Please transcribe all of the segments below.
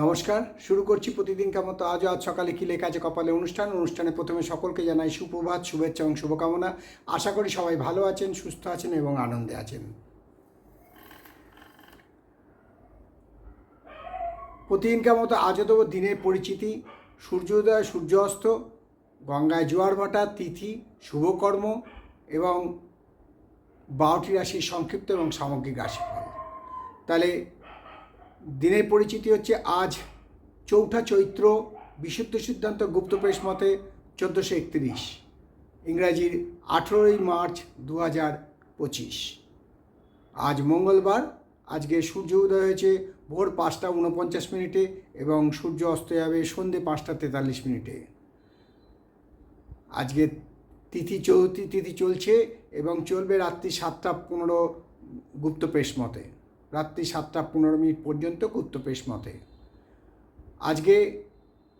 নমস্কার, শুরু করছি প্রতিদিনকার মতো আজও আজ সকালে কি লেখা আছে কপালে অনুষ্ঠান? অনুষ্ঠানে প্রথমে সকলকে জানাই সুপ্রভাত, শুভেচ্ছা এবং শুভকামনা। আশা করি সবাই ভালো আছেন, সুস্থ আছেন এবং আনন্দে আছেন। প্রতিদিনকার মতো আজও দেবো দিনের পরিচিতি। সূর্যোদয় সূর্যাস্ত, গঙ্গায় জোয়ার ভাটা, তিথি, শুভকর্ম এবং বারোটি রাশির সংক্ষিপ্ত এবং সামগ্রিক রাশিফল। তাহলে দিনের পরিচিতি হচ্ছে আজ চৌঠা চৈত্র বিশুদ্ধ সিদ্ধান্ত গুপ্তপ্রেস মতে চোদ্দোশো একত্রিশ, ইংরাজির আঠেরোই মার্চ দু হাজার পঁচিশ। আজ মঙ্গলবার, আজকে সূর্য উদয় হয়েছে ভোর পাঁচটা উনপঞ্চাশ মিনিটে এবং সূর্য অস্ত যাবে সন্ধে পাঁচটা তেতাল্লিশ মিনিটে। আজকে তিথি চৌথি তিথি চলছে এবং চলবে রাত্রি সাতটা পনেরো গুপ্তপ্রেস মতে। রাত্রি সাতটা পনেরো মিনিট পর্যন্ত গুপ্তপ্রেস মতে। আজকে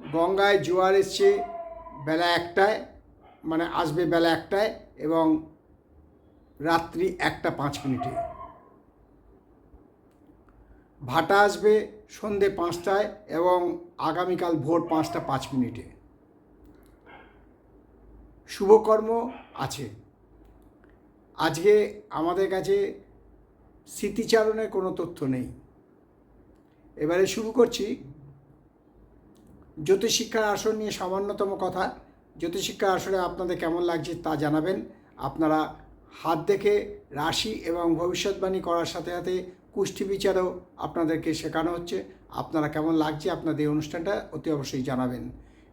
গঙ্গায় জোয়ার এসছে বেলা একটায় মানে আসবে বেলা একটায় এবং রাত্রি একটা পাঁচ মিনিটে। ভাটা আসবে সন্ধে পাঁচটায় এবং আগামীকাল ভোর পাঁচটা পাঁচ মিনিটে। শুভকর্ম আছে। আজকে আমাদের কাছে স্মৃতিচারণের কোনো তথ্য নেই। এবারে শুরু করছি জ্যোতিষশিক্ষার আসন নিয়ে সামান্যতম কথা। জ্যোতিষশিক্ষার আসনে আপনাদের কেমন লাগছে তা জানাবেন। আপনারা হাত দেখে রাশি এবং ভবিষ্যৎবাণী করার সাথে সাথে কুষ্টি বিচারও আপনাদেরকে শেখানো হচ্ছে। আপনারা কেমন লাগছে আপনাদের এই অনুষ্ঠানটা অতি অবশ্যই জানাবেন।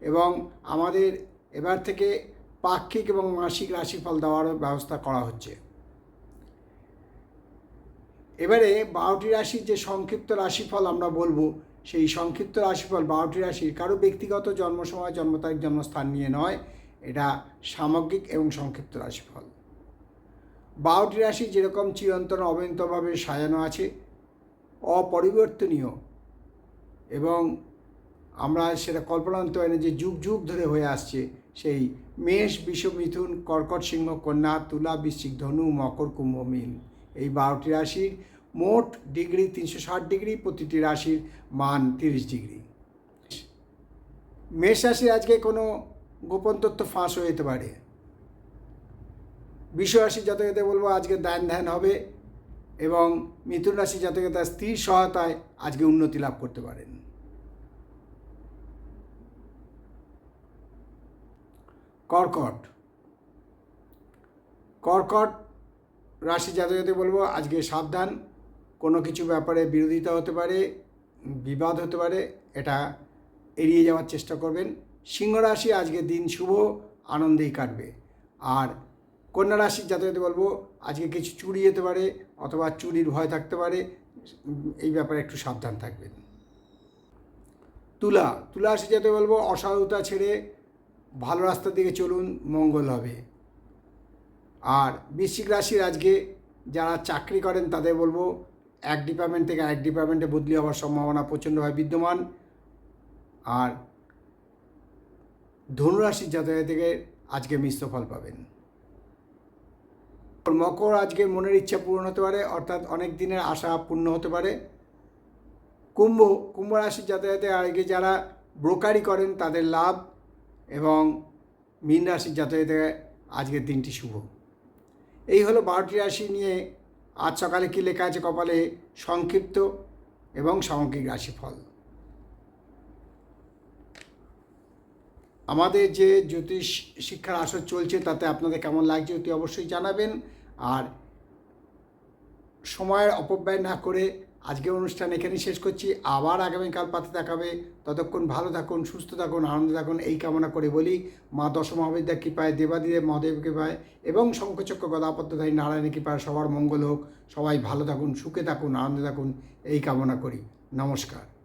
এবং আমাদের এবার থেকে পাক্ষিক এবং মাসিক রাশিফল দেওয়ারও ব্যবস্থা করা হচ্ছে। এবারে বারোটি রাশির যে সংক্ষিপ্ত রাশিফল আমরা বলব, সেই সংক্ষিপ্ত রাশিফল বারোটি রাশির কারও ব্যক্তিগত জন্ম সময় জন্ম তারিখ, জন্মস্থান নিয়ে নয়, এটা সামগ্রিক এবং সংক্ষিপ্ত রাশিফল। বারোটি রাশি যেরকম চিরন্তন অবন্তভাবে সাজানো আছে, অপরিবর্তনীয় এবং আমরা সেটা কল্পনা করতে পারি না যে যুগ যুগ ধরে হয়ে আসছে। সেই মেষ, বিষ, মিথুন, কর্কট সিংহ, কন্যা, তুলা, বৃশ্চিক ধনু, মকর কুম্ভ মিন এই বারোটি রাশির মোট ডিগ্রি তিনশো ষাট ডিগ্রি, প্রতিটি রাশির মান তিরিশ ডিগ্রি। মেষ রাশি আজকে কোনো গোপন তথ্য ফাঁস হয়ে যেতে পারে। রাশি জাতকেতে বলব আজকে দান ধ্যান হবে এবং মিথুন রাশি জাতকে তার স্ত্রীর সহায়তায় আজকে উন্নতি লাভ করতে পারেন। কর্কট। কর্কট রাশি জাতকতে বলব আজকে সাবধান কোনো কিছু ব্যাপারে বিরোধিতা হতে পারে, বিবাদ হতে পারে, এটা এড়িয়ে যাওয়ার চেষ্টা করবেন। সিংহ রাশি আজকে দিন শুভ, আনন্দেই কাটবে। আর কন্যা রাশির জাতকতে বলব, আজকে কিছু চুরি যেতে পারে অথবা চুরির ভয় থাকতে পারে, এই ব্যাপারে একটু সাবধান থাকবেন। তুলা তুলা রাশি যাতে বলব অসাধুতা ছেড়ে ভালো রাস্তার দিকে চলুন, মঙ্গল হবে। আর বৃশ্চিক রাশির আজকে যারা চাকরি করেন তাদের বলব এক ডিপার্টমেন্ট থেকে এক ডিপার্টমেন্টে বদলি হওয়ার সম্ভাবনা প্রচণ্ডভাবে বিদ্যমান। আর ধনুরাশির জাতক থেকে আজকে মিশ্র ফল পাবেন। মকর আজকে মনের ইচ্ছা পূরণ হতে পারে, অর্থাৎ অনেক দিনের আশা পূর্ণ হতে পারে। কুম্ভ কুম্ভ রাশির যাতায়াতে আগে যারা ব্রোকারি করেন তাদের লাভ এবং মীন রাশির যাতায়াতে আজকের দিনটি শুভ। এই হলো বারোটি রাশি নিয়ে আজ সকালে কী লেখা আছে কপালে? সংক্ষিপ্ত এবং সামগ্রিক রাশিফল। আমাদের যে জ্যোতিষ শিক্ষার আসর চলছে, তাতে আপনাদের কেমন লাগছে অতি অবশ্যই জানাবেন। আর সময়ের অপব্যয় না করে আজকের অনুষ্ঠান এখানে শেষ করছি। আবার আগামীকাল পাতে দেখাবে। ততক্ষণ ভালো থাকুন, সুস্থ থাকুন, আনন্দ থাকুন, এই কামনা করে বলি, মা দশমহাবিদ্যা কৃপায়, দেবাদিদেব মহাদেব কৃপায় এবং শঙ্কচক্র গদাপত্যধারী নারায়ণের কৃপায় সবার মঙ্গল হোক। সবাই ভালো থাকুন, সুখে থাকুন, আনন্দে থাকুন, এই কামনা করি। নমস্কার।